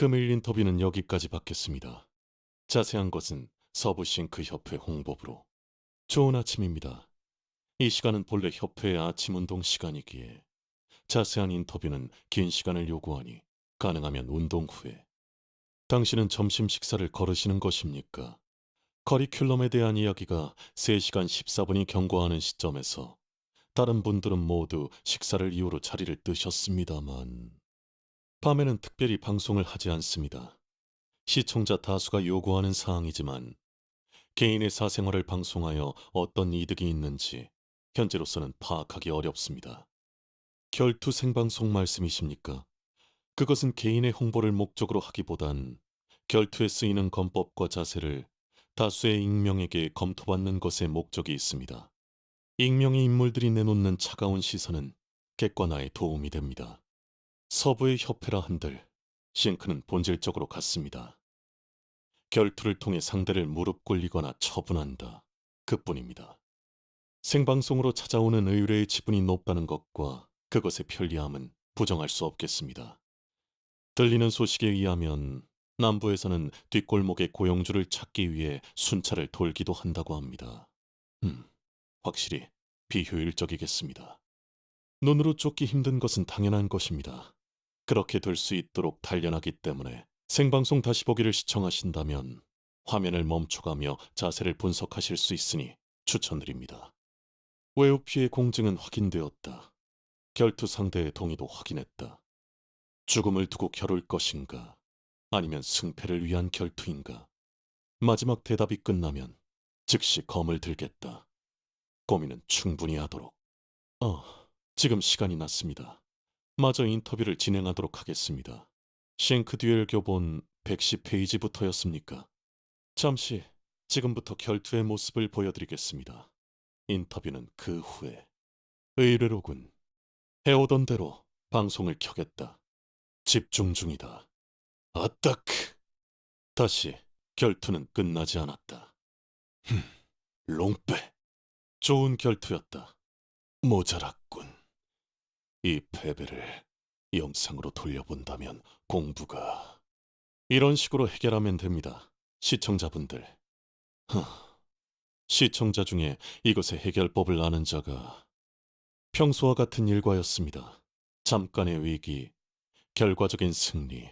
금일 인터뷰는 여기까지 받겠습니다. 자세한 것은 서부싱크 협회 홍보부로. 좋은 아침입니다. 이 시간은 본래 협회의 아침 운동 시간이기에 자세한 인터뷰는 긴 시간을 요구하니 가능하면 운동 후에. 당신은 점심 식사를 거르시는 것입니까? 커리큘럼에 대한 이야기가 3시간 14분이 경과하는 시점에서 다른 분들은 모두 식사를 이유로 자리를 뜨셨습니다만 밤에는 특별히 방송을 하지 않습니다. 시청자 다수가 요구하는 사항이지만 개인의 사생활을 방송하여 어떤 이득이 있는지 현재로서는 파악하기 어렵습니다. 결투 생방송 말씀이십니까? 그것은 개인의 홍보를 목적으로 하기보단 결투에 쓰이는 건법과 자세를 다수의 익명에게 검토받는 것에 목적이 있습니다. 익명의 인물들이 내놓는 차가운 시선은 객관화에 도움이 됩니다. 서부의 협회라 한들 싱크는 본질적으로 같습니다. 결투를 통해 상대를 무릎 꿇리거나 처분한다. 그뿐입니다. 생방송으로 찾아오는 의뢰의 지분이 높다는 것과 그것의 편리함은 부정할 수 없겠습니다. 들리는 소식에 의하면 남부에서는 뒷골목의 고용주를 찾기 위해 순찰을 돌기도 한다고 합니다. 음, 확실히 비효율적이겠습니다. 눈으로 쫓기 힘든 것은 당연한 것입니다. 그렇게 될 수 있도록 단련하기 때문에 생방송 다시 보기를 시청하신다면 화면을 멈춰가며 자세를 분석하실 수 있으니 추천드립니다. 웨오피의 공증은 확인되었다. 결투 상대의 동의도 확인했다. 죽음을 두고 겨룰 것인가? 아니면 승패를 위한 결투인가? 마지막 대답이 끝나면 즉시 검을 들겠다. 고민은 충분히 하도록. 어, 지금 시간이 났습니다. 마저 인터뷰를 진행하도록 하겠습니다. 싱크 듀엘 교본 110페이지부터였습니까? 잠시 지금부터 결투의 모습을 보여드리겠습니다. 인터뷰는 그 후에 의뢰로군. 해오던 대로 방송을 켜겠다. 집중 중이다. 아따크! 다시 결투는 끝나지 않았다. 흠, 롱빼. 좋은 결투였다. 모자랐군. 이 패배를 영상으로 돌려본다면 공부가 이런 식으로 해결하면 됩니다. 시청자분들. 하, 시청자 중에 이것의 해결법을 아는 자가 평소와 같은 일과였습니다. 잠깐의 위기, 결과적인 승리.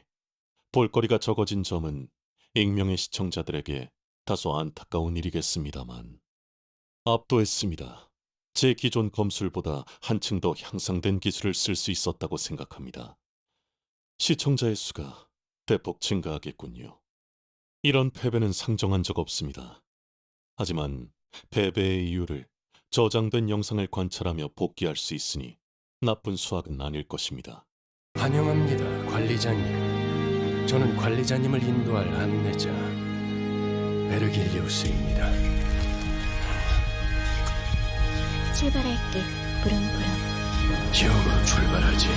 볼거리가 적어진 점은 익명의 시청자들에게 다소 안타까운 일이겠습니다만 압도했습니다. 제 기존 검술보다 한층 더 향상된 기술을 쓸 수 있었다고 생각합니다. 시청자의 수가 대폭 증가하겠군요. 이런 패배는 상정한 적 없습니다. 하지만 패배의 이유를 저장된 영상을 관찰하며 복귀할 수 있으니 나쁜 수학은 아닐 것입니다. 환영합니다, 관리자님. 저는 관리자님을 인도할 안내자 베르길리우스입니다. 출발할게. 부릉부릉. 지옥으로 출발하지.